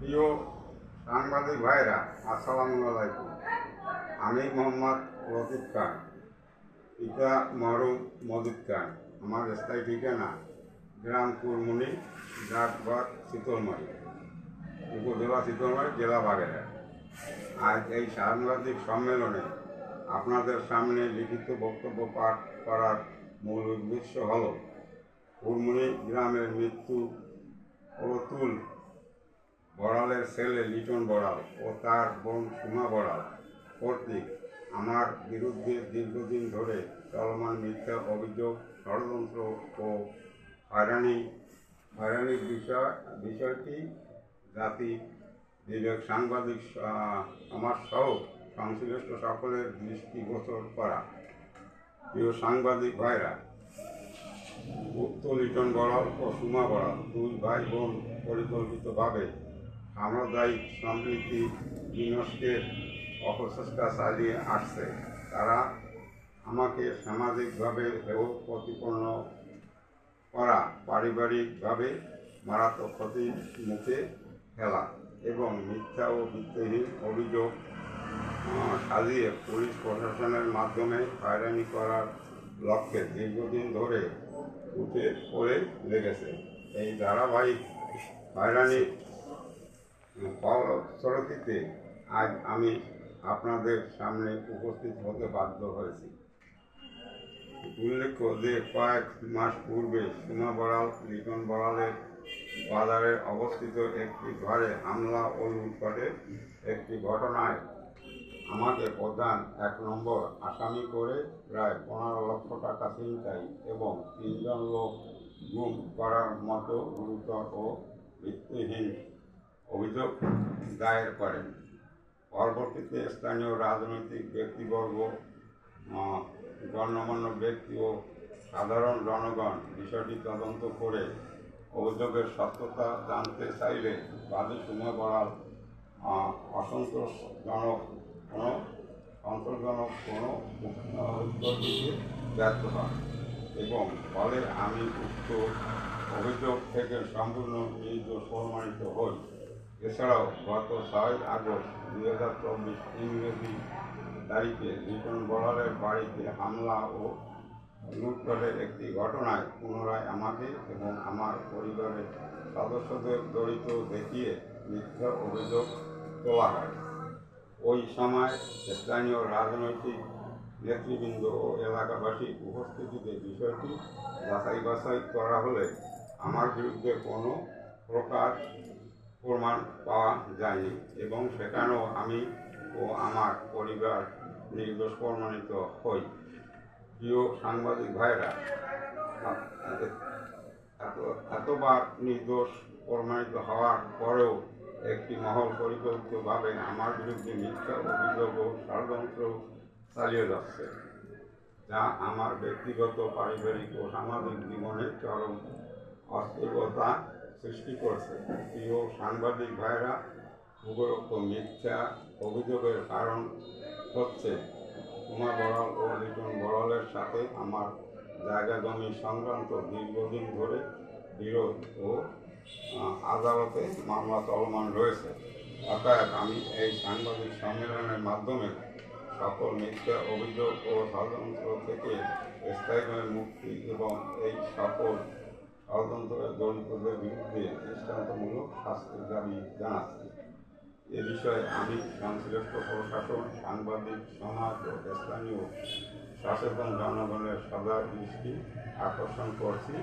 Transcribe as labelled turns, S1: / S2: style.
S1: প্রিয় সাংবাদিক ভাইরা, আসসালামু আলাইকুম। আমি মোহাম্মদ লতিফ খান, পিতা মরুম মজিদ খান। আমার স্থায়ী ঠিকানা গ্রাম কুরমুনি ডাকবাগ শীতলমারি, উপজেলা শীতলমারি, জেলা বাগেরহাট। আজ এই সাংবাদিক সম্মেলনে আপনাদের সামনে লিখিত বক্তব্য পাঠ করার মূল উদ্দেশ্য হল, কুরমুনি গ্রামের মৃত্যু প্রতুল বড়ালের ছেলে লিটন বড়াল ও তার বোন সুমা বড়াল। কর্তৃক আমার বিরুদ্ধে দীর্ঘদিন ধরে চলমান মিথ্যা অভিযোগ, ষড়যন্ত্র ও হয়রানি, হয়রানির বিষয়, বিষয়টি জাতি বিবেক, সাংবাদিক আমার সহ সংশ্লিষ্ট সকলের দৃষ্টিগোচর করা। প্রিয় সাংবাদিক ভাইরা উত্তর লিটন বড়াল ও সুমা বড়াল দুই ভাই বোন পরিকল্পিতভাবে সাম্প্রদায়িক সম্প্রীতি বিনষ্টের অপচেষ্টা চালিয়ে আসছে। তারা আমাকে সামাজিকভাবে হেয় প্রতিপন্ন করা, পারিবারিকভাবে মারাত্মক ক্ষতির মুখে ফেলা এবং মিথ্যা ও ভিত্তিহীন অভিযোগ সাজিয়ে পুলিশ প্রশাসনের মাধ্যমে হয়রানি করার লক্ষ্যে দীর্ঘদিন ধরে উঠে পড়ে লেগেছে। এই ধারাবাহিক হয়রানি ফলশ্রুতিতে আজ আমি আপনাদের সামনে উপস্থিত হতে বাধ্য হয়েছি। উল্লেখ্য যে কয়েক মাস পূর্বে সুমা বড়াল লিটন বড়ালের বাজারে অবস্থিত একটি ঘরে হামলা ও লুটপাটের একটি ঘটনায় আমাকে প্রধান এক নম্বর আসামি করে প্রায় পনেরো লক্ষ টাকা ছিনতাই এবং তিনজন লোক গুম করার মতো গুরুতর ও ভিত্তিহীন অভিযোগ দায়ের করেন। পরবর্তীতে স্থানীয় রাজনৈতিক ব্যক্তিবর্গ গণ্যমান্য ব্যক্তি ও সাধারণ জনগণ বিষয়টি তদন্ত করে অভিযোগের সত্যতা জানতে চাইলে বাদী সময় আহ, অসন্তোষজনক কোনো সন্তোষজনক কোনো উত্তর দিতে ব্যর্থ হন এবং ফলে আমি উক্ত অভিযোগ থেকে সম্পূর্ণ নির্দোষ প্রমাণিত হই। এছাড়াও গত ছয় আগস্ট দুই হাজার চব্বিশ ইংরেজি তারিখে লিটন বড়ালের বাড়িতে হামলা ও লুটপাটের একটি ঘটনায় পুনরায় আমাকে এবং আমার পরিবারের সদস্যদের জড়িত দেখিয়ে মিথ্যা অভিযোগ তোলা হয়। ওই সময় স্থানীয় রাজনৈতিক নেতৃবৃন্দ ও এলাকাবাসী উপস্থিতিতে বিষয়টি যাচাই বাছাই করা হলে আমার বিরুদ্ধে কোনো প্রকার প্রমাণ পাওয়া যায়নি এবং সেখানেও আমি ও আমার পরিবার নির্দোষ প্রমাণিত হই। প্রিয় সাংবাদিক ভাইরা এত- এতবার নির্দোষ প্রমাণিত হওয়ার পরেও একটি মহল পরিকল্পিতভাবে আমার বিরুদ্ধে মিথ্যা অভিযোগ ও ষড়যন্ত্র চালিয়ে যাচ্ছে, যা আমার ব্যক্তিগত, পারিবারিক ও সামাজিক জীবনের চরম অস্থিরতা সৃষ্টি করছে। প্রিয় সাংবাদিক ভাইরা উপরোক্ত মিথ্যা অভিযোগের কারণ হচ্ছে উমা বড়াল ও লিটন বড়ালের সাথে আমার জায়গা জমি সংক্রান্ত দীর্ঘদিন ধরে বিরোধ ও আদালতে মামলা চলমান রয়েছে। অতএব আমি এই সাংবাদিক সম্মেলনের মাধ্যমে সকল মিথ্যা অভিযোগ ও ষড়যন্ত্র থেকে স্থায়ীভাবে মুক্তি এবং এই সকল ষড়যন্ত্রের জড়িতদের বিরুদ্ধে দৃষ্টান্তমূলক শাস্তির দাবি জানাচ্ছি। এ বিষয়ে আমি সংশ্লিষ্ট প্রশাসন, সাংবাদিক, সমাজ ও স্থানীয় সচেতন জনগণের সদা দৃষ্টি আকর্ষণ করছি।